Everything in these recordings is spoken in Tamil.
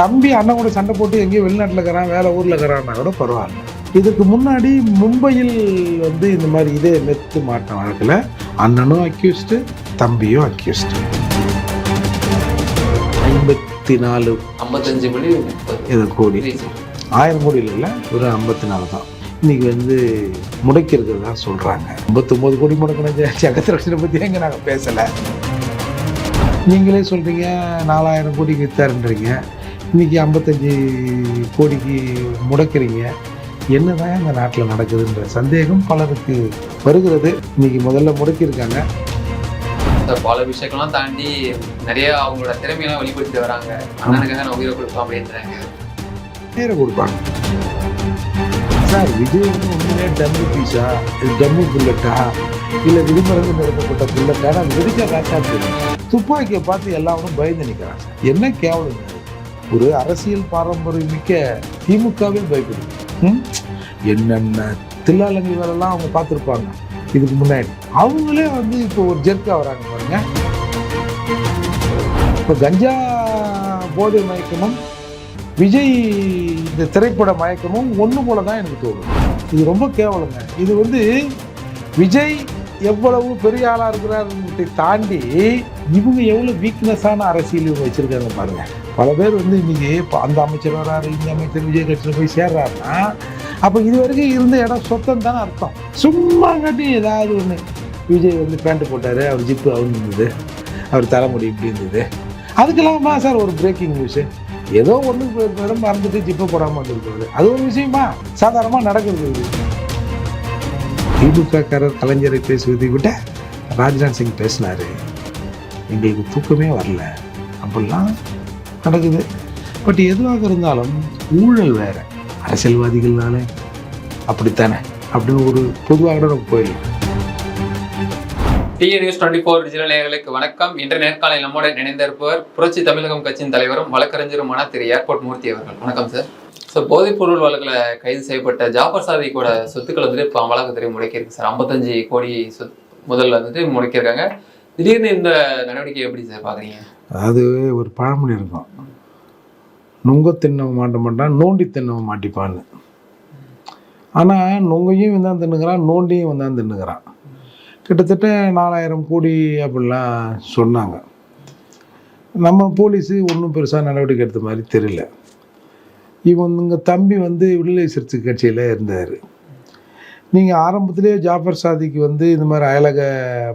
தம்பி அண்ணன் கூட சண்டை போட்டு எங்கேயோ வெளிநாட்டில் இருக்கிறான் வேலை ஊரில் இருக்கிறான்னா கூட பரவாயில்ல. இதுக்கு முன்னாடி மும்பையில் வந்து இந்த மாதிரி இதே மெத்து மாட்ட வழக்கில் அண்ணனும் அக்யூஸ்டு தம்பியும் அக்யூஸ்டு ஐம்பத்தி நாலு ஐம்பத்தஞ்சு முப்பது. இது கோடி. ஆயிரம் கோடி இல்லைல்ல ஒரு ஐம்பத்தி நாலு தான். இன்னைக்கு வந்து முடக்கி இருக்கிறதா சொல்கிறாங்க ஐம்பத்தொம்போது கோடி முடக்கின ஜெகத்ரட்சனை பற்றி எங்கே நாங்கள் பேசலை. நீங்களே சொல்கிறீங்க நாலாயிரம் கோடிக்கு வித்தாருன்றீங்க. இன்னைக்கு ஐம்பத்தஞ்சு கோடிக்கு முடக்கிறீங்க. என்னதான் இந்த நாட்டில் நடக்குதுன்ற சந்தேகம் பலருக்கு வருகிறது. இன்னைக்கு முதல்ல முடக்கியிருக்காங்க. பல விஷயங்கள்லாம் தாண்டி நிறைய அவங்களோட திறமையெல்லாம் வெளிப்படுத்திட்டு வராங்க. அண்ணனுக்காக நான் உயிரை கொடுப்போம் அப்படின்றாங்க நேரம் கொடுப்பாங்க. சார் விஜய் உண்மையிலே டம்மி பீஸா? டம்மி புல்லட்டா? இல்லை விதிமருந்து நிறுத்தப்பட்ட புல்லட்டா நான் வெடிக்க காட்டா தெரியும் துப்பாக்கியை பார்த்து எல்லாரும் பயந்து நிற்கிறாங்க என்ன கேவலம்? ஒரு அரசியல் பாரம்பரியம் மிக்க திமுகவே பயப்படுது என்னென்ன தில்லாலங்கி வேலைலாம் அவங்க பார்த்துருப்பாங்க. இதுக்கு முன்னாடி. அவங்களே வந்து இப்போ ஒரு ஜெர்க்காக வராங்க பாருங்க. இப்போ கஞ்சா போதை மயக்கமும் விஜய் இந்த திரைப்பட மயக்கமும் ஒன்று போல தான் எனக்கு தோணும். இது ரொம்ப கேவலங்க. இது வந்து விஜய் எவ்வளவு பெரிய ஆளாக இருக்கிறாருன்றதை தாண்டி இவங்க எவ்வளோ வீக்னஸான அரசியல் இவங்க வச்சுருக்காங்க பாருங்க. பல பேர் வந்து இன்னைக்கு இப்போ அந்த அமைச்சர் வராரு இந்த அமைச்சர் விஜய் கட்சியில் போய் சேர்றாருன்னா அப்போ இது வரைக்கும் இருந்த இடம் சொத்தம் தானே அர்த்தம். சும்மா கட்டி ஏதாவது ஒன்று விஜய் வந்து பேண்ட் போட்டார் அவர் ஜிப்பு அவுந்திருந்தது அவர் தலைமுடி இப்படி இருந்தது. அதுக்கெல்லாமா சார் ஒரு பிரேக்கிங் நியூஸு ஏதோ ஒன்று இடம் மறந்துட்டு ஜிப்பை போடாமல் வந்துருக்குறது அது ஒரு விஷயமா? சாதாரணமாக நடக்கிறது இது திமுகக்காரர் கலைஞரை பேசுவதை விட ராஜ்நாத் சிங் பேசினார். எங்களுக்கு தூக்கமே வரல. அப்படிலாம் நடக்குது. பட் எதுவாக இருந்தாலும் ஊழல் வேற. அரசியல்வாதிகள்னாலே அப்படித்தானே. அப்படின்னு ஒரு பொதுவாக நம்ம போயிடலாம். T A news twenty four digital நேயர்களுக்கு வணக்கம். இன்று நேர்காணலில் நம்முடன் இணைந்திருப்பவர் புரட்சி தமிழகம் கட்சியின் தலைவரும் வழக்கறிஞருமான திரு. ஏர்போர்ட் மூர்த்தி அவர்கள். வணக்கம் சார். ஸோ போதைப் பொருள் வழக்கில் கைது செய்யப்பட்ட ஜாஃபர் சாதிக்கோட சொத்துக்கள் வந்துட்டு இப்போ அமலாக்கத்துறை முடக்கியிருக்கு சார். ஐம்பத்தஞ்சு கோடி சொத் முதல் வந்துட்டு முடக்கியிருக்காங்க. திடீர்னு இந்த நடவடிக்கை எப்படி சார் பார்க்குறீங்க அது ஒரு பழமொழி இருக்கும். நுங்க தின்னவன் மாட்ட மாட்டான் நோண்டி தின்னவன் மாட்டிப்பான்னு. ஆனால் நுங்கையும் வந்தான் தின்னுக்கிறான் நோண்டியும் வந்தான் தின்னுக்கிறான். கிட்டத்தட்ட நாலாயிரம் கோடி அப்படிலாம் சொன்னாங்க. நம்ம போலீஸு ஒன்றும் பெருசாக நடவடிக்கை எடுத்த மாதிரி தெரியல. இவங்க தம்பி வந்து விடுதலை சிறுத்தை கட்சியில் இருந்தார். நீங்கள் ஆரம்பத்திலே ஜாஃபர் சாதிக்கு வந்து இந்த மாதிரி அயலக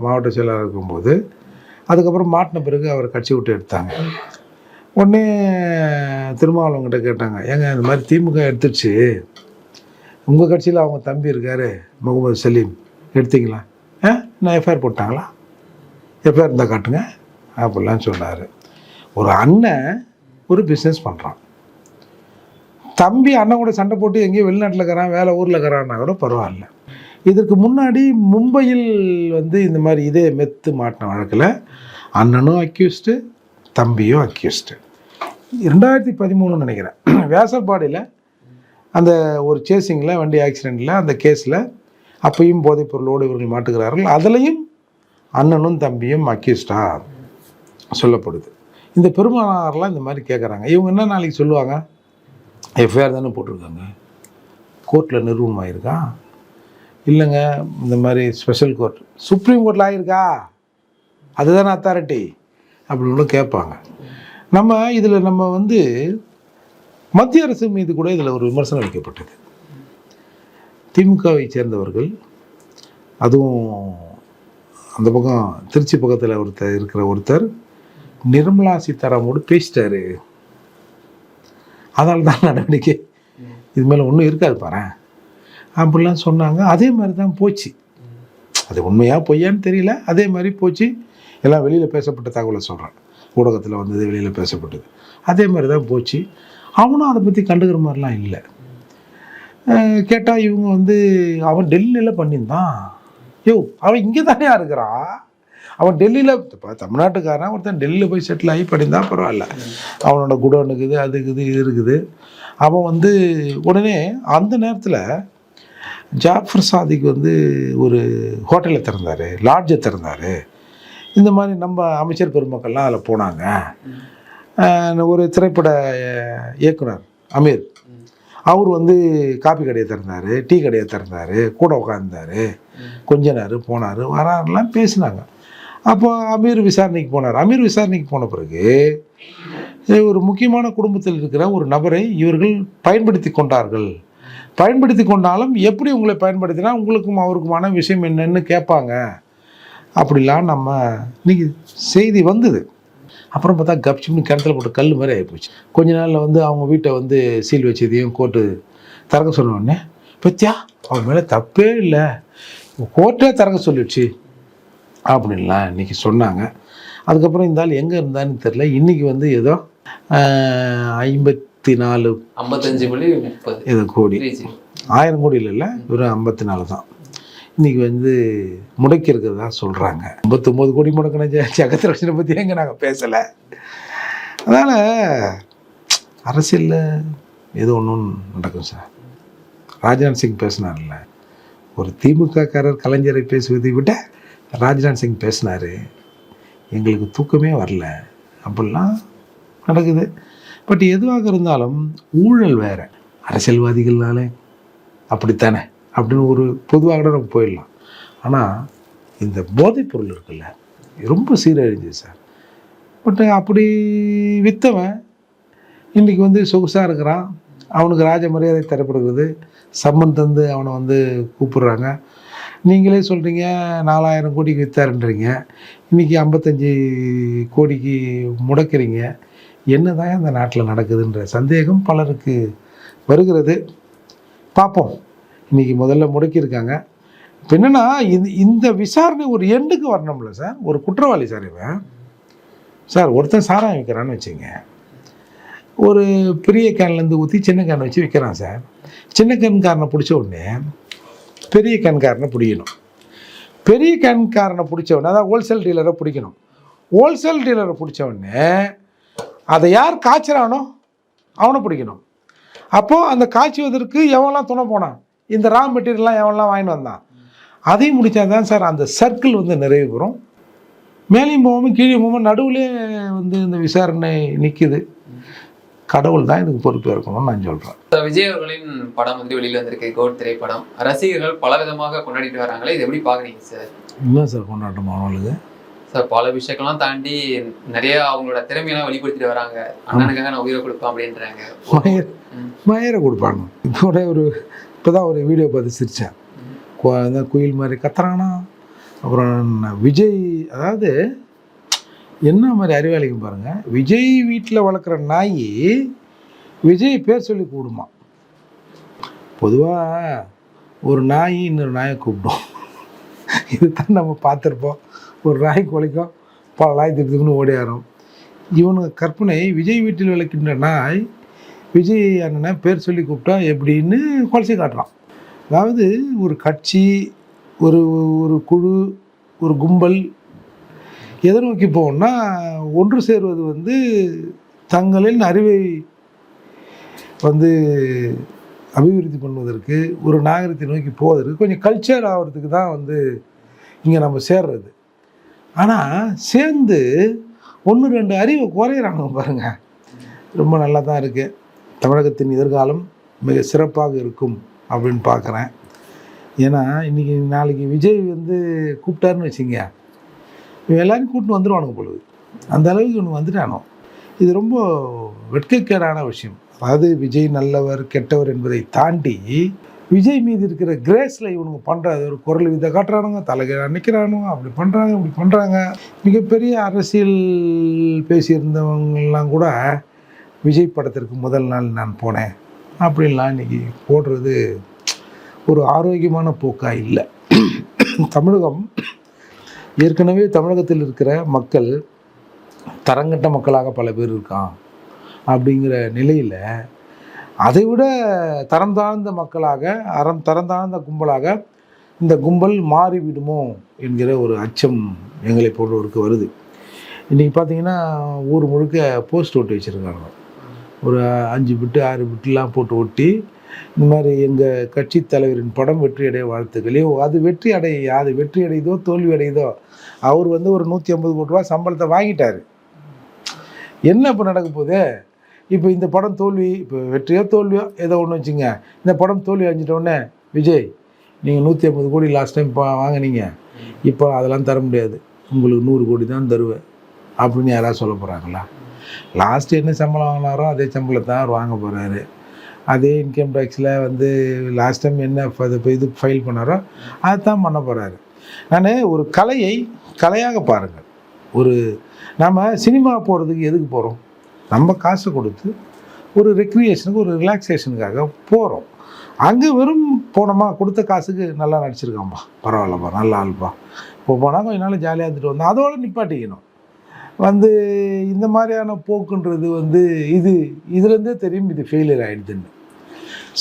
மாவட்ட செயலாளர் இருக்கும்போது அதுக்கப்புறம் மாட்டின பிறகு அவர் கட்சி விட்டு எடுத்தாங்க. உடனே திருமாவளவங்கிட்ட கேட்டாங்க ஏங்க இந்த மாதிரி திமுக எடுத்துடுச்சு உங்கள் கட்சியில் அவங்க தம்பி இருக்காரு முகமது சலீம். எடுத்தீங்களா? ஆ? நான் எஃப்ஐஆர் போட்டாங்களா? எஃப்ஐஆர் இருந்தால் காட்டுங்க. அப்படிலாம் சொன்னார். ஒரு அண்ணன் ஒரு பிஸ்னஸ் பண்ணுறான் தம்பி அண்ணன் கூட சண்டை போட்டு எங்கேயோ வெளிநாட்டில் இருக்கிறான் வேலை ஊரில் இருக்கிறான்னா கூட பரவாயில்ல. இதற்கு முன்னாடி மும்பையில் வந்து இந்த மாதிரி இதே மெத்து மாட்டின வழக்கில் அண்ணனும் அக்யூஸ்டு தம்பியும் அக்யூஸ்டு ரெண்டாயிரத்தி பதிமூணுன்னு நினைக்கிறேன். வேசப்பாடியில் அந்த ஒரு சேசிங்கில் வண்டி ஆக்சிடெண்ட்டில் அந்த கேஸில் அப்பையும் போதைப் பொருளோடு இவர்கள் மாட்டுகிறார்கள். அதுலேயும் அண்ணனும் தம்பியும் அக்யூஸ்டாக சொல்லப்படுது. இந்த பெருமானாரெலாம் இந்த மாதிரி கேட்குறாங்க இவங்க என்ன நாளைக்கு சொல்லுவாங்க? எஃப்ஐஆர் தானே போட்டிருக்காங்க. கோர்ட்டில் நிறுவனம் ஆயிருக்கா இல்லைங்க இந்த மாதிரி ஸ்பெஷல் கோர்ட். சுப்ரீம் கோர்ட்டில் ஆயிருக்கா? அதுதானே அத்தாரிட்டி அப்படின்னு கேட்பாங்க. நம்ம இதில் நம்ம வந்து மத்திய அரசு மீது கூட இதில் ஒரு விமர்சனம் வைக்கப்பட்டது. திமுகவை சேர்ந்தவர்கள் அதுவும் அந்த பக்கம் திருச்சி பக்கத்தில் ஒருத்தர் இருக்கிற ஒருத்தர் நிர்மலா சீதாராமோடு பேசிட்டாரு. அதனால தான் நடவடிக்கை இது மேலே ஒன்றும் இருக்காது பாரு அப்படிலாம் சொன்னாங்க. அதே மாதிரி தான் போச்சு. அது உண்மையாக பொய்யான்னு தெரியல. அதே மாதிரி போச்சு. எல்லாம் வெளியில் பேசப்பட்ட தகவலை சொல்கிறேன் ஊடகத்தில் வந்தது வெளியில் பேசப்பட்டது. அதே மாதிரி தான் போச்சு. அவனும் அதை பற்றி கண்டுக்கிற மாதிரிலாம் இல்லை. கேட்டால் இவங்க வந்து அவன் டெல்லியில் பண்ணியிருந்தான். யோ அவன் இங்கே தானே இருக்கிறான்? அவன் டெல்லியில் இப்போ தமிழ்நாட்டுக்காரன் ஒருத்தன் டெல்லியில் போய் செட்டில் ஆகி படிந்தான் பரவாயில்ல. அவனோட குடோன் இருக்குது அது இருக்குது இது இருக்குது. அவன் வந்து உடனே அந்த நேரத்தில் ஜாஃபர் சாதிக் வந்து ஒரு ஹோட்டலை திறந்தார் லாட்ஜை திறந்தார். இந்த மாதிரி நம்ம அமைச்சர் பெருமக்கள்லாம் அதில் போனாங்க. ஒரு திரைப்பட இயக்குனர் அமீர். அவர் வந்து காப்பி கடையை திறந்தார் டீ கடையை திறந்தார் கூட உட்காந்தாரு கொஞ்ச நேரம் போனார் வராருலாம் பேசினாங்க. அப்போ அமீர் விசாரணைக்கு போனார். அமீர் விசாரணைக்கு போன பிறகு ஒரு முக்கியமான குடும்பத்தில் இருக்கிற ஒரு நபரை இவர்கள் பயன்படுத்தி கொண்டார்கள். பயன்படுத்தி கொண்டாலும் எப்படி உங்களை பயன்படுத்தினா உங்களுக்கும் அவருக்குமான விஷயம் என்னன்னு கேட்பாங்க. அப்படிலாம் நம்ம இன்னைக்கு செய்தி வந்தது. அப்புறம் பார்த்தா கப்சிப்னு கிணத்துல போட்டு கல் மாதிரி ஆகிப்போச்சு கொஞ்ச நாளில் வந்து அவங்க வீட்டை வந்து சீல் வச்சதையும் கோர்ட்டு திறக்க சொன்ன உடனே பத்தியா அவன் மேலே தப்பே இல்லை. கோர்ட்டே திறக்க சொல்லிடுச்சு. அப்படின்லாம் இன்னைக்கு சொன்னாங்க. அதுக்கப்புறம் இந்த ஆள் எங்கே இருந்தான்னு தெரில இன்னைக்கு வந்து ஏதோ ஐம்பத்தி நாலு ஐம்பத்தஞ்சு புள்ளி முப்பது. ஏதோ கோடி. ஆயிரம் கோடி இல்லைல்ல வெறும் ஐம்பத்தி நாலு தான். இன்னைக்கு வந்து முடக்கி இருக்கிறதா சொல்கிறாங்க ஐம்பத்தொம்போது கோடி முடக்கின ஜெகத்ரட்சனை பற்றி எங்கே நாங்கள் பேசலை. அதனால் அரசியலில் ஏதோ ஒன்றும் நடக்கும் சார். ராஜ்நாத் சிங் பேசினார்ல ஒரு திமுககாரர் கலைஞரை பேசுவதை விட ராஜ்நாத் சிங் பேசினார் எங்களுக்கு தூக்கமே வரல அப்படிலாம் நடக்குது. பட் எதுவாக இருந்தாலும் ஊழல் வேறு அரசியல்வாதிகள்னாலே அப்படித்தானே அப்படின்னு ஒரு பொதுவாக கூட நம்ம போயிடலாம். ஆனால் இந்த போதைப் பொருள் இருக்குல்ல ரொம்ப சீரழிஞ்சுது சார். பட் அப்படி விற்றவன் இன்றைக்கி வந்து சொகுசாக இருக்கிறான் அவனுக்கு ராஜ மரியாதை தரப்படுகிறது சம்மன் தந்து அவனை வந்து கூப்பிடுறாங்க. நீங்களே சொல்கிறீங்க நாலாயிரம் கோடிக்கு விற்றாருன்றீங்க இன்றைக்கி ஐம்பத்தஞ்சு கோடிக்கு முடக்கிறீங்க. என்னதான் இந்த நாட்டில் நடக்குதுன்ற சந்தேகம் பலருக்கு வருகிறது. பார்ப்போம். இன்றைக்கி முதல்ல முடக்கியிருக்காங்க. இப்போ என்னென்னா இந்த இந்த விசாரணை ஒரு எண்டுக்கு வரணும்ல சார்? ஒரு குற்றவாளி சார் இவன். சார் ஒருத்தன் சாராயம் விற்கிறான்னு வச்சுங்க ஒரு பெரிய கேன்லேருந்து ஊற்றி சின்ன கேன் வச்சு விற்கிறான் சார். சின்ன கேன்காரனை பிடிச்ச உடனே பெரிய கண்காரனை பிடிக்கணும். பெரிய கண்காரனை பிடிச்சவொடனே அதான் அதாவது ஹோல்சேல் டீலரை பிடிக்கணும். ஹோல்சேல் டீலரை பிடிச்சவொடனே அதை யார் காய்ச்சிறானோ அவனை பிடிக்கணும். அப்போது அந்த காய்ச்சுவதற்கு எவன்லாம் துணை போனான்? இந்த ரா மெட்டீரியல்லாம் எவன்லாம் வாங்கிட்டு வந்தான்? அதையும் முடித்தா தான் சார் அந்த சர்க்கிள் வந்து நிறைவு பெறும். மேலேயும் போகாமல் கீழே போகாமல் நடுவுலே வந்து இந்த விசாரணை நிற்கிது கடவுள் தான் இதுக்கு பொறுப்பு இருக்கணும்னு நான் சொல்கிறேன் விஜய் அவர்களின் படம் வந்து வெளியில வந்திருக்கு கோட் திரைப்படம். ரசிகர்கள் பல விதமாக கொண்டாடிட்டு வராங்களே இது எப்படி பாக்குறீங்க சார் இன்னும் சார் கொண்டாட்டம் அவங்களுக்கு சார் பல விஷயங்கள்லாம் தாண்டி நிறைய அவங்களோட திறமையெல்லாம் வெளிப்படுத்திட்டு வராங்க. அண்ணனுக்காக நான் உயிரை கொடுப்பேன் அப்படின்றாங்க. மயிர். மயிரை கொடுப்பாங்க. இப்போ ஒரு இப்போ தான் ஒரு வீடியோ பார்த்து சிரித்தேன் குயில் மாதிரி கத்துறானா? அப்புறம் விஜய் அதாவது என்ன மாதிரி அறிவாளிக்கும் பாருங்க. விஜய் வீட்டில் வளர்க்குற நாய் விஜய் பேர் சொல்லி கூடுமா? பொதுவாக ஒரு நாய் இன்னொரு நாயை கூப்பிடும். இதுதான் நம்ம பார்த்துருப்போம். ஒரு நாய் குலைக்கும் பல நாய் திருத்துக்குன்னு ஓடியாரும் இவனுக்கு கற்பனை விஜய் வீட்டில் விளக்கின்ற நாய் விஜய் அண்ணனை பேர் சொல்லி கூப்பிட்டா எப்படின்னு குலைச்சி காட்டுறான். அதாவது ஒரு கட்சி ஒரு ஒரு குழு ஒரு கும்பல் எதை நோக்கி போகணும்னா ஒன்று சேர்வது வந்து தங்களின் அறிவை வந்து அபிவிருத்தி பண்ணுவதற்கு ஒரு நாகரிகத்தை நோக்கி போவதற்கு கொஞ்சம் கல்ச்சர் ஆகிறதுக்கு தான் வந்து இங்கே நம்ம சேர்றது. ஆனால் சேர்ந்து ஒன்று ரெண்டு அறிவை குறையிறாங்க பாருங்கள் ரொம்ப நல்லா தான் இருக்குது தமிழகத்தின் எதிர்காலம் மிக சிறப்பாக இருக்கும் அப்படின்னு பார்க்குறேன். ஏன்னா இன்றைக்கி நாளைக்கு விஜய் வந்து கூப்பிட்டாருன்னு வச்சுங்க எல்லாரும் கூட்டு வந்துடுவானுங்க பொழுது அந்த அளவுக்கு இவனு வந்துட்டானோ? இது ரொம்ப வெட்கக்கேடான விஷயம். அதாவது விஜய் நல்லவர் கெட்டவர் என்பதை தாண்டி விஜய் மீது இருக்கிற கிரேஸில் இவனுங்க பண்ணுறது ஒரு குரல் விதை காட்டுறானுங்க தலைகீழ நிற்கிறானுங்க அப்படி பண்ணுறாங்க இப்படி பண்ணுறாங்க மிகப்பெரிய அரசியல் பேசியிருந்தவங்கெல்லாம் கூட விஜய் படத்திற்கு முதல் நாள் நான் போனேன். அப்படின்லாம் இன்றைக்கி போடுறது ஒரு ஆரோக்கியமான போக்காக இல்லை. தமிழகம் ஏற்கனவே தமிழகத்தில் இருக்கிற மக்கள் தரங்கட்ட மக்களாக பல பேர் இருக்கான் அப்படிங்கிற நிலையில் அதை விட தரம் தாழ்ந்த மக்களாக அறம் தரம் தாழ்ந்த கும்பலாக இந்த கும்பல் மாறிவிடுமோ என்கிற ஒரு அச்சம் எங்களை போன்றவருக்கு வருது. இன்றைக்கி பார்த்தீங்கன்னா ஊர் முழுக்க போஸ்ட் ஒட்டி வச்சுருக்காங்க. ஒரு அஞ்சு பிட்டு ஆறு பிட்டுலாம் போட்டு ஒட்டி இந்த மாதிரி எங்கள் கட்சி தலைவரின் படம் வெற்றி அடைய வாழ்த்துக்களே அது வெற்றி அடைய? அது வெற்றி அடையுதோ தோல்வி அடையுதோ? அவர் வந்து ஒரு நூற்றி ஐம்பது கோடி ரூபா சம்பளத்தை வாங்கிட்டார். என்ன இப்போ நடக்க போகுது? இப்போ இந்த படம் தோல்வி இப்போ வெற்றியோ தோல்வியோ ஏதோ ஒன்று வச்சுங்க. இந்த படம் தோல்வி அடைஞ்சிட்டோன்னே விஜய் நீங்கள் நூற்றி ஐம்பது கோடி லாஸ்ட் டைம் வாங்குனீங்க. இப்போ அதெல்லாம் தர முடியாது. உங்களுக்கு நூறு கோடி தான் தருவேன் அப்படின்னு யாராவது சொல்ல போகிறாங்களா லாஸ்ட் என்ன சம்பளம் வாங்கினாரோ அதே சம்பளத்தை தான் அவர் வாங்க போகிறாரு அதே இன்கம் டேக்ஸில் வந்து லாஸ்ட் டைம் என்ன அதை இது இது ஃபைல் பண்ணாரோ அதை தான் பண்ண போகிறாரு நான் ஒரு கலையை கலையாக பாருங்கள். ஒரு நாம் சினிமா போகிறதுக்கு எதுக்கு போகிறோம் நம்ம காசு கொடுத்து ஒரு ரெக்ரியேஷனுக்கு ஒரு ரிலாக்ஸேஷனுக்காக போகிறோம் அங்கே வெறும் போனோமா? கொடுத்த காசுக்கு நல்லா நடிச்சிருக்காம்பா பரவாயில்லப்பா நல்ல ஆள்ப்பா. இப்போ போனால் கொஞ்ச நாள் ஜாலியாக இருந்துட்டு வந்தோம் அதோடு நிப்பாட்டிக்கணும். வந்து இந்த மாதிரியான போக்குன்றது வந்து இது இதுலேருந்தே தெரியும் இது ஃபெயிலியர் ஆகிடுதுன்னு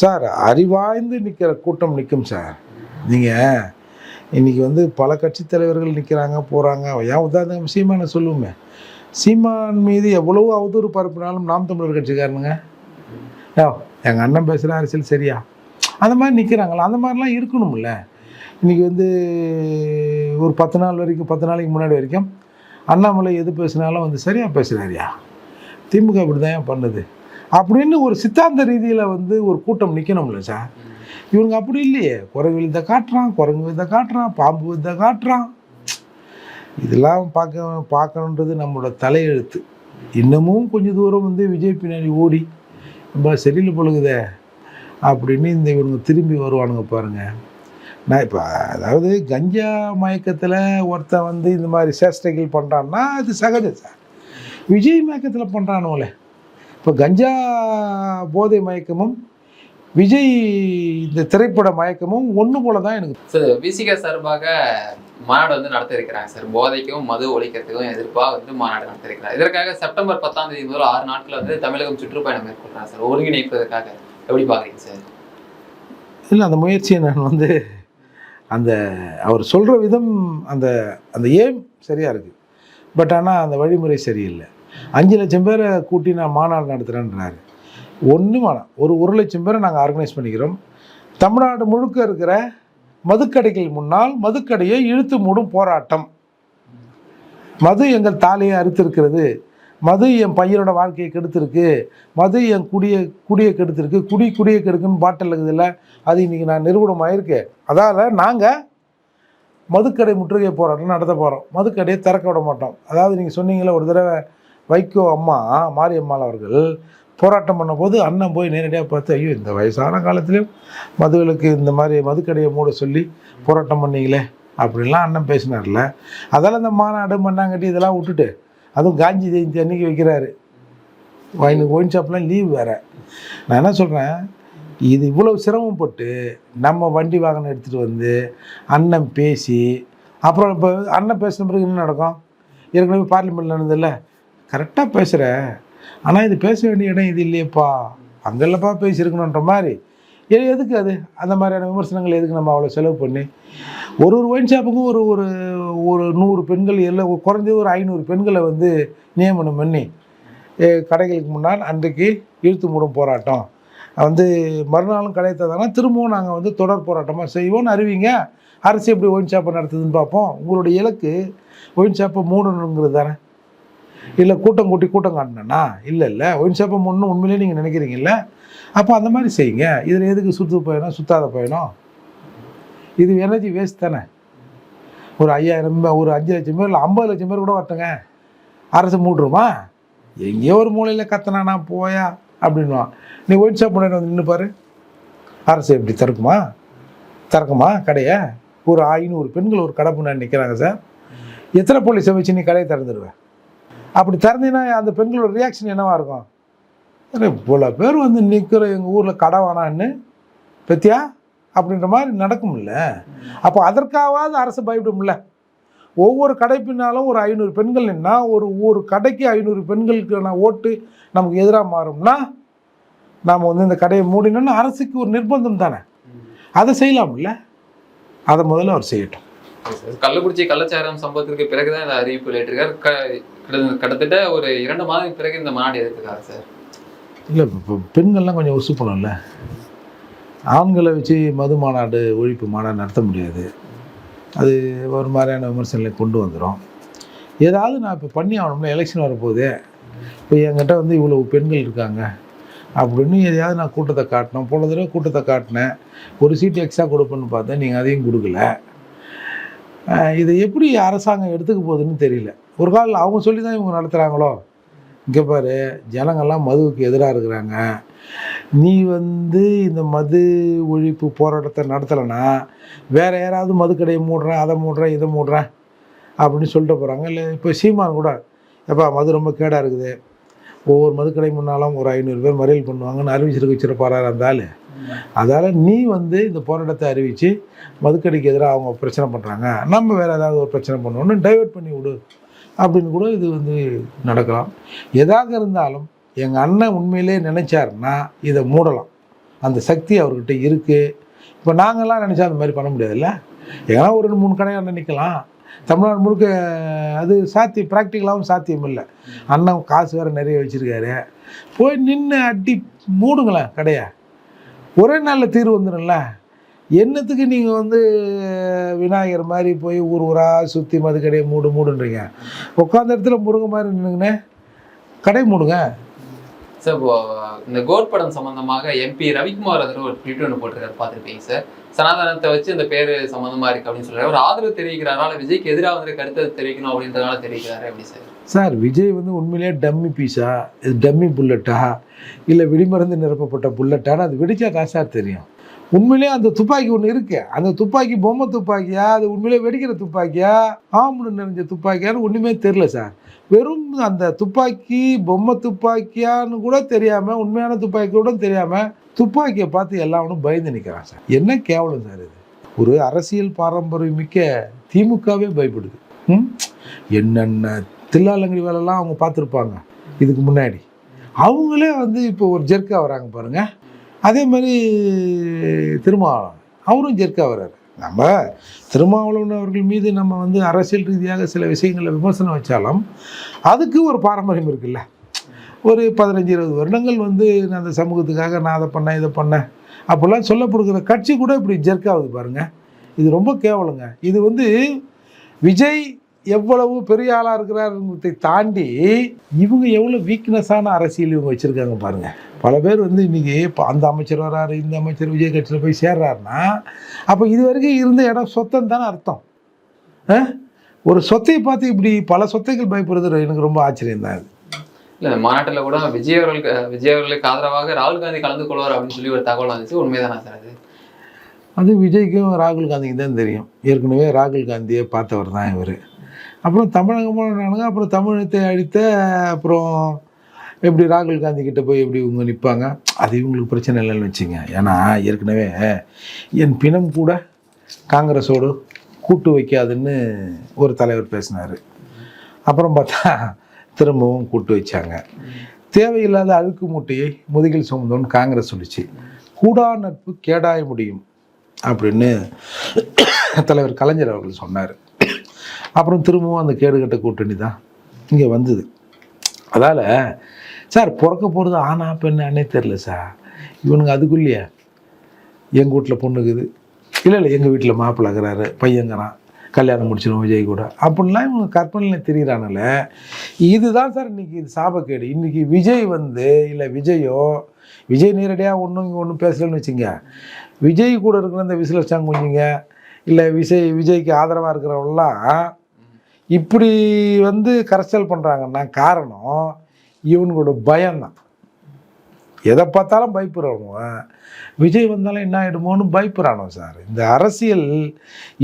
சார் அறிவாய்ந்து நிற்கிற கூட்டம் நிற்கும் சார். நீங்கள் இன்றைக்கி வந்து பல கட்சித் தலைவர்கள் நிற்கிறாங்க போகிறாங்க ஏன் உதாரணம் சீமானை சொல்லுவோமே. சீமான் மீது எவ்வளவு அவதூறு பரப்பினாலும் நாம் தமிழர் கட்சிக்காரனுங்க. யோ எங்கள் அண்ணன் பேசுகிற அரசியல் சரியா? அந்த மாதிரி நிற்கிறாங்களா அந்த மாதிரிலாம் இருக்கணும்ல. இன்றைக்கி வந்து ஒரு பத்து நாள் வரைக்கும் பத்து நாளைக்கு முன்னாடி வரைக்கும் அண்ணாமலை எது பேசினாலும் வந்து சரியாக பேசுகிறாரியா திமுக இப்படி தான் பண்ணுது. அப்படின்னு ஒரு சித்தாந்த ரீதியில் வந்து ஒரு கூட்டம் நிற்கணும்ல சார். இவனுங்க அப்படி இல்லையே. குரங்கு விழுந்த காட்டுறான் குரங்கு விழுந்த காட்டுறான் பாம்பு விழுந்த காட்டுறான். இதெல்லாம் பார்க்க பார்க்கணுன்றது நம்மளோட தலையெழுத்து. இன்னமும் கொஞ்சம் தூரம் வந்து விஜய் பின்னாடி ஓடி ரொம்ப சரியில் பொழுகுதே அப்படின்னு இந்த இவனுங்க திரும்பி வருவானுங்க பாருங்கள் நான் இப்போ அதாவது கஞ்சா மயக்கத்தில் ஒருத்தன் வந்து இந்த மாதிரி சேஷ்டைகள் பண்ணுறான்னா அது சகஜம் சார். விஜய் மயக்கத்தில் பண்ணுறானுங்களே இப்போ கஞ்சா போதை மயக்கமும் விஜய் இந்த திரைப்பட மயக்கமும் ஒன்று போல தான் எனக்கு சார் விசிக சார்பாக மாநாடு வந்து நடத்த இருக்கிறாங்க சார். போதைக்கும் மது ஒழிக்கிறதுக்கும் எதிர்ப்பாக வந்து மாநாடு நடத்த இருக்கிறாங்க இதற்காக செப்டம்பர் பத்தாம் தேதி முதல் ஆறு நாட்கள் வந்து தமிழகம் சுற்றுப்பயணம் மேற்கொள்றாங்க சார். ஒருங்கிணைப்பதற்காக எப்படி பாக்குறீங்க சார்? இல்லை அந்த முயற்சியை நான் வந்து அந்த அவர் சொல்கிற விதம் அந்த அந்த ஏம் சரியாக இருக்குது பட் ஆனால் அந்த வழிமுறை சரியில்லை. அஞ்சு லட்சம் பேரை கூட்டி நான் மாநாடு நடத்துகிறேன்றாரு ஒன்றும் வேணாம் ஒரு ஒரு லட்சம் பேரை நாங்கள் ஆர்கனைஸ் பண்ணிக்கிறோம். தமிழ்நாடு முழுக்க இருக்கிற மதுக்கடைகள் முன்னால் மதுக்கடையை இழுத்து மூடும் போராட்டம். மது எங்கள் தாலியை அறுத்திருக்கிறது. மது என் பையனோட வாழ்க்கையை கெடுத்திருக்கு. மது என் குடியை குடியை கெடுத்திருக்கு. குடி குடியை கெடுக்குன்னு பாட்டில் இருக்குதுல்ல அது இன்னைக்கு நான் நிறுவனமாயிருக்கு அதால் நாங்கள் மதுக்கடை முற்றுகை போராட்டம் நடத்த போகிறோம் மதுக்கடையை திறக்க விட மாட்டோம். அதாவது நீங்கள் சொன்னீங்களே ஒரு தடவை வைகோ அம்மா மாரியம்மாள் அவர்கள் போராட்டம் பண்ணும்போது அண்ணன் போய் நேரடியாக பார்த்து ஐயோ இந்த வயசான காலத்துலேயும் மதுவிலக்கு இந்த மாதிரி மதுக்கடையை மூட சொல்லி போராட்டம் பண்ணீங்களே அப்படின்லாம் அண்ணன் பேசினார்ல. அதெல்லாம் இந்த மாநாடு மண்ணாங்கட்டி இதெல்லாம் விட்டுட்டு அதுவும் காந்தி ஜெயந்தி அன்னைக்கு வைக்கிறாரு. ஒயின் ஒயின் ஷாப்லாம் லீவ் வேறு. நான் என்ன சொல்கிறேன் இது இவ்வளோ சிரமப்பட்டு நம்ம வண்டி வாகனம் எடுத்துகிட்டு வந்து அண்ணன் பேசி அப்புறம் இப்போ அண்ணன் பேசின பிறகு என்ன நடக்கும்? ஏற்கனவே பார்லிமெண்ட் நடந்ததில்ல கரெக்டாக பேசுகிற ஆனால் இது பேச வேண்டிய இடம் இது இல்லையேப்பா. அங்கெல்லப்பா பேசியிருக்கணுன்ற மாதிரி. ஏ எதுக்கு அது? அந்த மாதிரியான விமர்சனங்கள் எதுக்கு நம்ம அவ்வளோ செலவு பண்ணி? ஒரு ஒரு ஒயின் ஷாப்புக்கும் ஒரு ஒரு ஒரு நூறு பெண்கள் எல்லாம் குறைஞ்சது ஒரு ஐநூறு பெண்களை வந்து நியமனம் பண்ணி கடைகளுக்கு முன்னால் அன்றைக்கு இழுத்து மூடும் போராட்டம். வந்து மறுநாளும் கடை தந்தாங்கன்னா திரும்பவும் நாங்கள் வந்து தொடர் போராட்டமாக செய்வோம்னு அறிவிங்க. அரசு எப்படி ஒயின் ஷாப்பை நடத்துதுன்னு பார்ப்போம். உங்களுடைய இலக்கு ஒயின் ஷாப்பை மூடணுங்கிறது தானே. இல்லை கூட்டம் கூட்டி கூட்டம் காட்டினேன்னா? இல்லை இல்லை. ஒயின் ஷாப்பை மூடணும் உண்மையிலேயே நீங்கள் நினைக்கிறீங்கல்ல? அப்போ அந்த மாதிரி செய்யுங்க. இதில் எதுக்கு சுற்று பயணம் சுத்தாத பயணம்? இது எனர்ஜி வேஸ்ட் தானே. ஒரு ஐயாயிரம் ஒரு அஞ்சு லட்சம் பேர் இல்லை ஐம்பது லட்சம் பேர் கூட வரட்டுங்க. அரசு மூட்டுருமா எங்கேயோ ஒரு மூலையில் கத்தனானா போயா? அப்படின்வான் நீ ஒயின் ஷாப் முன்னாடி வந்து நின்று பாரு. அரசு எப்படி திறக்குமா? திறக்குமா? கடையை? ஒரு ஐநூறு பெண்கள் ஒரு கடை முன்னாடி நிற்கிறாங்க சார். எத்தனை போலீஸை வச்சு நீ கடையை திறந்துடுவேன் அப்படி திறந்தீங்கன்னா அந்த பெண்களோட ரியாக்ஷன் என்னவா இருக்கும்? இவ்வளோ பேர் வந்து நிற்கிற எங்கள் ஊரில் கடை வேணான்னு. பத்தியா? அப்படின்ற மாதிரி நடக்கும்ல. அப்போ அதற்காவது அரசு பயப்படும்ல. ஒவ்வொரு கடை பின்னாலும் ஒரு ஐநூறு பெண்கள் நின்னா ஒரு ஒரு கடைக்கு ஐநூறு பெண்களுக்கான ஓட்டு நமக்கு எதிராக மாறும்னா நாம் வந்து இந்த கடையை மூடினோம்னா அரசுக்கு ஒரு நிர்பந்தம் தானே. அதை செய்யலாம்ல. அதை முதல்ல அவர் செய்யட்டும். கள்ளக்குறிச்சி கள்ளச்சாரம் சம்பவத்திற்கு பிறகுதான் இந்த அறிவிப்பு வெளியிட்டிருக்காரு. க- கிட்டத்தட்ட ஒரு இரண்டு மாதம் பிறகு இந்த மாநாடு எதிர்த்துக்காரு சார். இல்லை இப்போ பெண்கள்லாம் கொஞ்சம் உசுப்பணும்ல ஆண்களை வச்சு மது மாநாடு ஒழிப்பு மாநாடு நடத்த முடியாது. அது ஒரு மாதிரியான விமர்சனங்களை கொண்டு வந்துடும் ஏதாவது நான் இப்போ பண்ணி ஆகணும்னா எலெக்ஷன் வரப்போகுது. இப்போ என்கிட்ட வந்து இவ்வளவு பெண்கள் இருக்காங்க. அப்படின்னு எதையாவது நான் கூட்டத்தை காட்டினேன் போன தடவை கூட்டத்தை காட்டினேன். ஒரு சீட் எக்ஸ்ட்ரா கொடுப்பேன்னு பார்த்தேன். நீங்கள் அதையும் கொடுக்கல. இதை எப்படி அரசாங்கம் எடுத்துக்க போகுதுன்னு தெரியல. ஒரு கால் அவங்க சொல்லி தான் இவங்க நடத்துகிறாங்களோ இங்கே பாரு ஜனங்கள்லாம் மதுவுக்கு எதிராக இருக்கிறாங்க. நீ வந்து இந்த மது ஒழிப்பு போராட்டத்தை நடத்தலைன்னா வேறு யாராவது மதுக்கடையை மூடுறேன் அதை மூடுறேன் இதை மூடுறேன் அப்படின்னு சொல்லிட்டு போகிறாங்க இல்லை இப்போ சீமான் கூட எப்பா மது ரொம்ப கேடாக இருக்குது. ஒவ்வொரு மதுக்கடை முன்னாலும் ஒரு ஐநூறு பேர் மறியல் பண்ணுவாங்கன்னு அறிவிச்சிருக்க வச்சிருப்பாரா இருந்தாலும் அதால் நீ வந்து இந்த போராட்டத்தை அறிவித்து மதுக்கடைக்கு எதிராக அவங்க பிரச்சனை பண்ணுறாங்க நம்ம வேறு ஏதாவது ஒரு பிரச்சனை பண்ணுவோன்னு டைவர்ட் பண்ணி விடு. அப்படின்னு கூட இது வந்து நடக்கலாம். எதாக இருந்தாலும் எங்கள் அண்ணன் உண்மையிலே நினச்சாருன்னா இதை மூடலாம். அந்த சக்தி அவர்கிட்ட இருக்குது இப்போ நாங்கள்லாம் நினச்சா அந்த மாதிரி பண்ண முடியாதுல்ல? ஏன்னா ஒரு ரெண்டு மூணு கடையாக நிற்கலாம் தமிழ்நாடு முழுக்க அது சாத்தி ப்ராக்டிக்கலாகவும் சாத்தியம் இல்லை. அண்ணன் காசு வேறு நிறைய வச்சுருக்காரு. போய் நின்று அடி மூடுங்களேன் கடையை. ஒரே நாளில் தீர்வு வந்துடும்ல என்னத்துக்கு நீங்கள் வந்து விநாயகர் மாதிரி போய் ஊர் ஊராக சுற்றி மது கடையை மூடு மூடுன்றீங்க? உட்காந்த இடத்துல முருங்கை மாதிரி நின்றுங்கண்ணே கடை மூடுங்க. சார் இப்போ இந்த கோட் படம் சம்பந்தமாக எம்பி ரவிக்குமார் அதில் ஒரு ட்வீட் ஒன்று போட்டிருக்காரு பார்த்துருப்பீங்க சார். சனாதனத்தை வச்சு இந்த பேர் சம்பந்தமா இருக்கு அப்படின்னு சொல்றாரு. ஒரு ஆதரவு தெரிவிக்கிறாரா? இல்லை விஜய்க்கு எதிராக வந்து கருத்தை தெரிவிக்கணும் அப்படின்றதுனால தெரிவிக்கிறாரு எப்படி சார்? சார் விஜய் வந்து உண்மையிலேயே டம்மி பீஸா? இது டம்மி புல்லட்டா? இல்லை வெடிமருந்து நிரப்பப்பட்ட புல்லட்டான்னு அது வெடிச்சா தான் சார் தெரியும். உண்மையிலே அந்த துப்பாக்கி ஒன்று இருக்கு. அந்த துப்பாக்கி பொம்மை துப்பாக்கியா? அது உண்மையிலே வெடிக்கிற துப்பாக்கியா? ஆம்புடு நிறைஞ்ச துப்பாக்கியான்னு ஒன்றுமே தெரில சார். வெறும் அந்த துப்பாக்கி பொம்மை துப்பாக்கியான்னு கூட தெரியாமல் உண்மையான துப்பாக்கி கூட தெரியாமல் துப்பாக்கியை பார்த்து எல்லாவனும் பயந்து நிற்கிறான் சார். என்ன கேவலம் சார் இது? ஒரு அரசியல் பாரம்பரியம் மிக்க திமுகவே பயப்படுது. ம்? என்னென்ன தில்லாலங்கடி வேலைலாம் அவங்க பார்த்துருப்பாங்க. இதுக்கு முன்னாடி. அவங்களே வந்து இப்போ ஒரு ஜெர்க்காக வராங்க பாருங்கள் அதே மாதிரி திருமாவளவன். அவரும் ஜெர்க்கா வர்றாரு நம்ம திருமாவளவன் அவர்கள் மீது நம்ம வந்து அரசியல் ரீதியாக சில விஷயங்களை விமர்சனம் வச்சாலும் அதுக்கு ஒரு பாரம்பரியம் இருக்குல்ல. ஒரு பதினஞ்சு இருபது வருடங்கள் வந்து நான் அந்த சமூகத்துக்காக நான் அதை பண்ணேன் இதை பண்ணேன். அப்படிலாம் சொல்லப்படுகிற கட்சி கூட இப்படி ஜெர்க்காகுது பாருங்கள் இது ரொம்ப கேவலங்க. இது வந்து விஜய் எவ்வளவு பெரிய ஆளாக இருக்கிறாருங்கிறதை தாண்டி இவங்க எவ்வளோ வீக்னஸான அரசியல் இவங்க வச்சுருக்காங்க பாருங்கள் பல பேர் வந்து இன்னைக்கு இப்போ அந்த அமைச்சர் வராரு இந்த அமைச்சர் விஜய் கட்சியில் போய் சேர்றாருன்னா அப்போ இது வரைக்கும் இருந்த இடம் சொத்தம் தானே அர்த்தம்? ஒரு சொத்தை பார்த்து இப்படி பல சொத்தைகள் பயப்படுறது எனக்கு ரொம்ப ஆச்சரியம் தான் இது இல்ல மாநாட்டுல கூட விஜய் அவர்களுக்கு விஜய் அவர்களுக்கு ஆதரவாக ராகுல் காந்தி கலந்து கொள்வார் அப்படின்னு சொல்லி ஒரு தகவல் வந்துச்சு. உண்மைதானா சார் அது? அது விஜய்க்கும் ராகுல் காந்திக்கு தான் தெரியும். ஏற்கனவே ராகுல் காந்தியை பார்த்தவர் தான் இவர். அப்புறம் தமிழகமாக அப்புறம் தமிழகத்தை அழித்த அப்புறம் எப்படி ராகுல் காந்தி கிட்ட போய் எப்படி இவங்க நிற்பாங்க அது இவங்களுக்கு பிரச்சனை இல்லைன்னு வச்சுங்க. ஏன்னா ஏற்கனவே என் பிணம் கூட காங்கிரஸோடு கூட்டு வைக்காதுன்னு ஒரு தலைவர் பேசினார். அப்புறம் பார்த்தா திரும்பவும் கூட்டு வச்சாங்க. தேவையில்லாத அழுக்கு மூட்டையை முதுகில் சுமந்தோன்னு காங்கிரஸ் சொல்லிச்சு. கூடா நட்பு கேடாய முடியும் அப்படின்னு தலைவர் கலைஞர் அவர்கள் சொன்னார். அப்புறம் திரும்பவும் அந்த கேடுகட்ட கூட்டணி தான் இங்கே வந்தது. அதால் சார் பிறக்க போகிறது ஆனா பெண்ணானே தெரில சார். இவனுங்க அதுக்குள்ளேயே எங்கள் வீட்டில் பொண்ணுக்குது இல்லை இல்லை எங்கள் வீட்டில் மாப்பிள்ளைங்கிறாரு பையங்கிறான் கல்யாணம் முடிச்சிடும் விஜய் கூட. அப்படின்லாம் இவங்க கற்பனையில் தெரியுறானுல. இதுதான் சார் இன்னைக்கு இது சாபக்கேடு. இன்றைக்கி விஜய் வந்து இல்லை விஜயோ விஜய் நேரடியாக ஒன்றும் இங்கே ஒன்றும் பேசலன்னு வச்சுங்க. விஜய் கூட இருக்கிற இந்த விசிலச்சாங்க குஞ்சுங்க இல்லை விஜய் விஜய்க்கு ஆதரவாக இருக்கிறவங்களாம் இப்படி வந்து கரைச்சல் பண்ணுறாங்கன்னா காரணம் இவனுங்களோட பயம்தான். எதை பார்த்தாலும் பயப்படுறவனுவன் விஜய் வந்தாலும் என்ன ஆகிடுமோன்னு பயப்படுறானோ சார். இந்த அரசியல்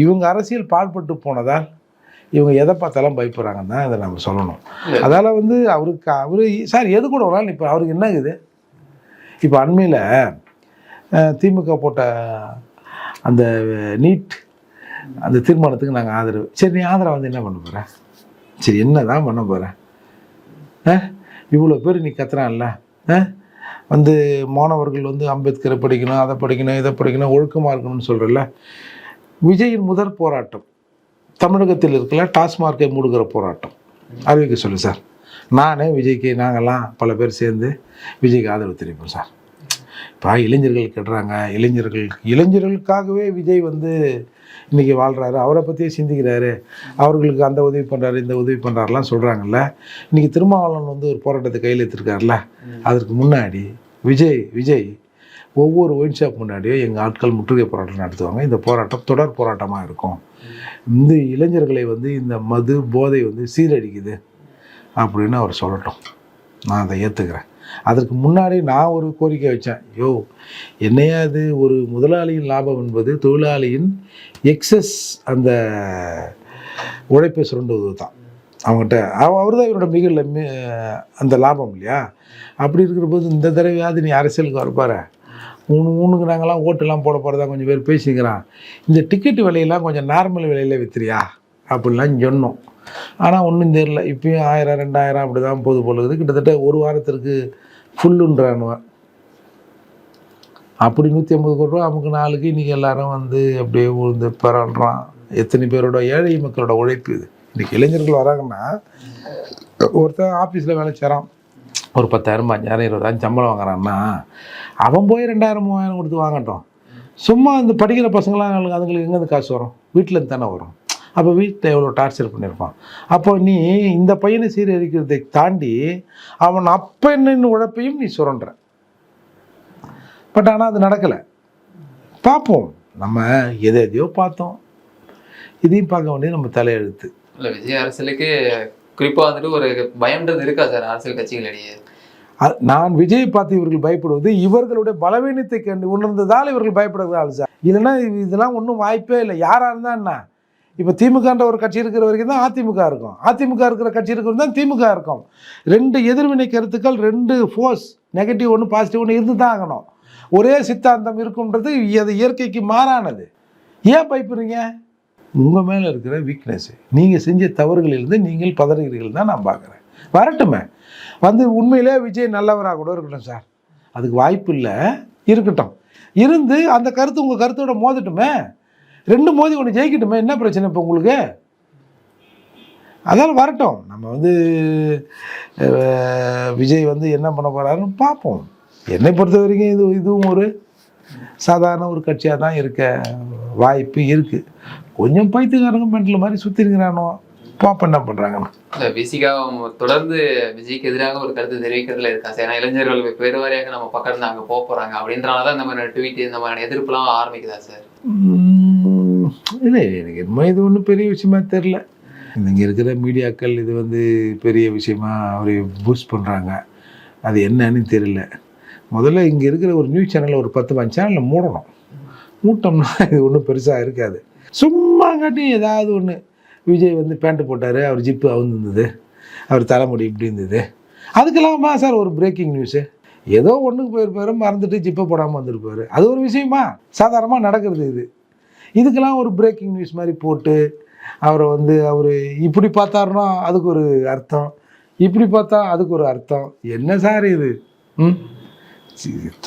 இவங்க அரசியல் பாழ்பட்டு போனதால் இவங்க எதை பார்த்தாலும் பயப்படுறாங்கன்னு தான் இதை நம்ம சொல்லணும். அதால் வந்து அவருக்கு அவரு சார் எது கூட வரலாம் இப்போ அவருக்கு என்ன இப்போ அண்மையில் திமுக போட்ட அந்த நீட் அந்த தீர்மானத்துக்கு நாங்கள் ஆதரவு. சரி நீ ஆதரவு வந்து என்ன பண்ண போகிற சரி என்ன தான் பண்ண போகிற இவ்வளோ பேர் நீ கத்துறான்ல ஆ? வந்து மாணவர்கள் வந்து அம்பேத்கரை படிக்கணும் அதை படிக்கணும் இதை படிக்கணும் ஒழுக்கமாக இருக்கணும்னு சொல்கிறல்ல விஜயின் முதற் போராட்டம் தமிழகத்தில் இருக்கல டாஸ்மார்க்கை மூடுகிற போராட்டம். அறிவிக்க சொல்லு சார். நானே விஜய்க்கு நாங்கள்லாம் பல பேர் சேர்ந்து விஜய்க்கு ஆதரவு தெரிவிப்போம் சார். இப்போ இளைஞர்கள் கெடுறாங்க இளைஞர்கள் இளைஞர்களுக்காகவே விஜய் வந்து இன்றைக்கி வாழ்கிறாரு அவரை பற்றியே சிந்திக்கிறாரு அவர்களுக்கு அந்த உதவி பண்ணுறாரு இந்த உதவி பண்ணுறாருலாம் சொல்கிறாங்கல்ல இன்றைக்கி திருமாவளவன் வந்து ஒரு போராட்டத்தை கையில் எடுத்திருக்காருல்ல அதற்கு முன்னாடி விஜய் விஜய் ஒவ்வொரு ஒயின் ஷாப் முன்னாடியும் எங்கள் ஆட்கள் முற்றுகை போராட்டம் நடத்துவாங்க. இந்த போராட்டம் தொடர் போராட்டமாக இருக்கும். இந்த இளைஞர்களை வந்து இந்த மது போதை வந்து சீரழிக்குது அப்படின்னு அவர் சொல்லட்டும். நான் அதை ஏற்றுக்கிறேன் அதற்கு முன்னாடி நான் ஒரு கோரிக்கை வச்சேன். யோ என்னையா அது ஒரு முதலாளியின் லாபம் என்பது தொழிலாளியின் எக்ஸஸ் அந்த உழைப்பை சுரண்டுவது தான் அவங்ககிட்ட அவர் தான் இவரோட மிக அந்த லாபம் இல்லையா? அப்படி இருக்கிற போது இந்த தடவையாவது நீ அரசியலுக்கு வரப்பாரு உனு உனக்கு நாங்கள்லாம் ஓட்டெல்லாம் போட போகிறதா கொஞ்சம் பேர் பேசிக்கிறான். இந்த டிக்கெட்டு விலையெல்லாம் கொஞ்சம் நார்மல் விலையில் விற்றுறியா அப்படிலாம் சொன்னோம். ஆனால் ஒன்றும் தெரியல. இப்பயும் ஆயிரம் ரெண்டாயிரம் அப்படி தான் போது போல இருக்குது. கிட்டத்தட்ட ஒரு வாரத்திற்கு ஃபுல்லுன்றானுவன் அப்படி நூற்றி ஐம்பது கோடி ரூபா நமக்கு நாளுக்கு இன்றைக்கி எல்லாரும் வந்து அப்படியே உழுந்து பரவான்றான் எத்தனை பேரோட ஏழை மக்களோட உழைப்பு இது? இன்றைக்கி இளைஞர்கள் வராங்கன்னா ஒருத்தன் ஆஃபீஸில் வேலை செய்கிறான் ஒரு பத்தாயிரம் அஞ்சாயிரம் இருபதாயிரம் சம்பளம் வாங்குறான்னா அவன் போய் ரெண்டாயிரம் மூவாயிரம் கொடுத்து வாங்கட்டும். சும்மா இந்த படிக்கிற பசங்களாம் அதுங்களுக்கு அதுங்களுக்கு எங்கேருந்து காசு வரும்? வீட்டிலேருந்து தானே வரும். அப்போ வீட்டில் எவ்வளோ டார்ச்சர் பண்ணியிருப்பான் அப்போ நீ இந்த பையனை சீரழிக்கிறதை தாண்டி அவன் அப்போ என்ன உழைப்பையும் நீ சுரண்டுற பட் ஆனால் அது நடக்கலை. பார்ப்போம் நம்ம எதை எதையோ பார்த்தோம். இதையும் பார்க்க வேண்டியது நம்ம தலையெழுத்து. இல்ல விஜய் அரசியலுக்கு குறிப்பா வந்துட்டு ஒரு பயம்ன்றது இருக்கா சார் அரசியல் கட்சிகளிடையே? நான் விஜயை பார்த்து இவர்கள் பயப்படுவது இவர்களுடைய பலவீனத்தை கண்டு உணர்ந்ததால் இவர்கள் பயப்படுகிறார்கள் சார். இல்லைன்னா இது- இதெல்லாம் ஒன்றும் வாய்ப்பே இல்லை. யாராக இருந்தால் என்ன? இப்போ திமுகன்ற ஒரு கட்சி இருக்கிற வரைக்கும் தான் அதிமுக இருக்கும். அதிமுக இருக்கிற கட்சி இருக்கிற தான் திமுக இருக்கும். ரெண்டு எதிர்வினை கருத்துக்கள் ரெண்டு ஃபோர்ஸ் நெகட்டிவ் ஒன்று பாசிட்டிவ் ஒன்று இருந்து தான் ஆகணும். ஒரே சித்தாந்தம் இருக்குன்றது அது இயற்கைக்கு மாறானது. ஏன் பயப்படுறீங்க? உங்கள் மேலே இருக்கிற வீக்னஸ் நீங்கள் செஞ்ச தவறுகளிலிருந்து நீங்கள் பதறுகிறீர்கள் தான் நான் பார்க்குறேன். வரட்டுமே. வந்து உண்மையிலே விஜய் நல்லவராக கூட இருக்கட்டும் சார். அதுக்கு வாய்ப்பு இல்லை. இருக்கட்டும். இருந்து அந்த கருத்து உங்கள் கருத்தோட மோதட்டுமே. ரெண்டு மோதி ஒன்று ஜெயிக்கட்டுமே என்ன பிரச்சனை இப்போ உங்களுக்கு? அதால் வரட்டும். நம்ம வந்து விஜய் வந்து என்ன பண்ண போகிறாருன்னு பார்ப்போம் என்னை பொறுத்த வரைக்கும் இது இதுவும் ஒரு சாதாரண ஒரு கட்சியாக தான் இருக்க வாய்ப்பு இருக்குது கொஞ்சம் பைத்தியக்காரங்க மென்டல் மாதிரி சுற்றிருக்கிறானோ பார்ப்போம் என்ன பண்ணுறாங்கன்னு இல்ல விசிகா தொடர்ந்து விஜய்க்கு எதிராக ஒரு கருத்து தெரிவிக்கிறதுல இருக்கா? சார் ஏன்னா இளைஞர்கள் பெருவாரியாக நம்ம பக்கம் அங்க போக போறாங்க. அப்படின்றனாலதான் இந்த மாதிரி ட்வீட் இந்த மாதிரியான எதிர்ப்புலாம் ஆரம்பிக்குதா சார்? இல்லை எனக்கு என்னமோ இது ஒன்றும் பெரிய விஷயமா தெரில இங்கே இருக்கிற மீடியாக்கள் இது வந்து பெரிய விஷயமா அவர் பூஸ்ட் பண்ணுறாங்க அது என்னன்னு தெரியல. முதல்ல இங்கே இருக்கிற ஒரு நியூஸ் சேனலில் ஒரு பத்து பஞ்சு சேனலில் மூடணும். மூட்டோம்னா இது ஒன்றும் பெருசாக இருக்காது. சும்மா காட்டி ஏதாவது ஒன்று விஜய் வந்து பேண்ட்டு போட்டார் அவர் ஜிப்பு அவுந்துருந்தது. அவர் தலைமுடி இப்படி இருந்தது. அதுக்கெல்லாமா சார் ஒரு பிரேக்கிங் நியூஸு ஏதோ ஒன்றுக்கு போயிருப்பாரு மறந்துட்டு ஜிப்பை போடாமல் வந்திருப்பாரு. அது ஒரு விஷயமா? சாதாரணமாக நடக்கிறது இது. இதுக்கெல்லாம் ஒரு பிரேக்கிங் நியூஸ் மாதிரி போட்டு அவரை வந்து அவர் இப்படி பார்த்தாருன்னா அதுக்கு ஒரு அர்த்தம். இப்படி பார்த்தா அதுக்கு ஒரு அர்த்தம். என்ன சார் இது? ம்?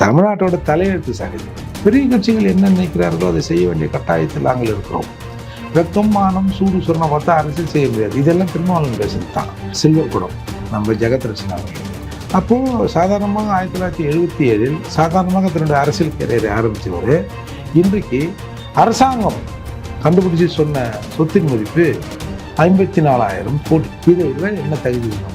தமிழ்நாட்டோட தலையெழுத்து சார் இது. பெரிய கட்சிகள் என்ன நினைக்கிறார்களோ அதை செய்ய வேண்டிய கட்டாயத்தில் நாங்கள் இருக்கிறோம். வெக்கம் மானம் சூடு சுரணம் பார்த்தா அரசியல் செய்ய முடியாது. இதெல்லாம் திருமாவளவன் பேசுறது தான். சில்வர் குடம். நம்ம ஜெகத் ரச்சனா அவர்கள். அப்போது சாதாரணமாக ஆயிரத்தி தொள்ளாயிரத்தி எழுபத்தி ஏழில் சாதாரணமாக தன்னுடைய அரசியல் கேரியரை ஆரம்பித்தவர். இன்றைக்கு அரசாங்கம் கண்டுபிடிச்சு சொன்ன சொத்தின் மதிப்பு ஐம்பத்தி நாலாயிரம் கோடி. இதில் என்ன தகுதி? வேணும்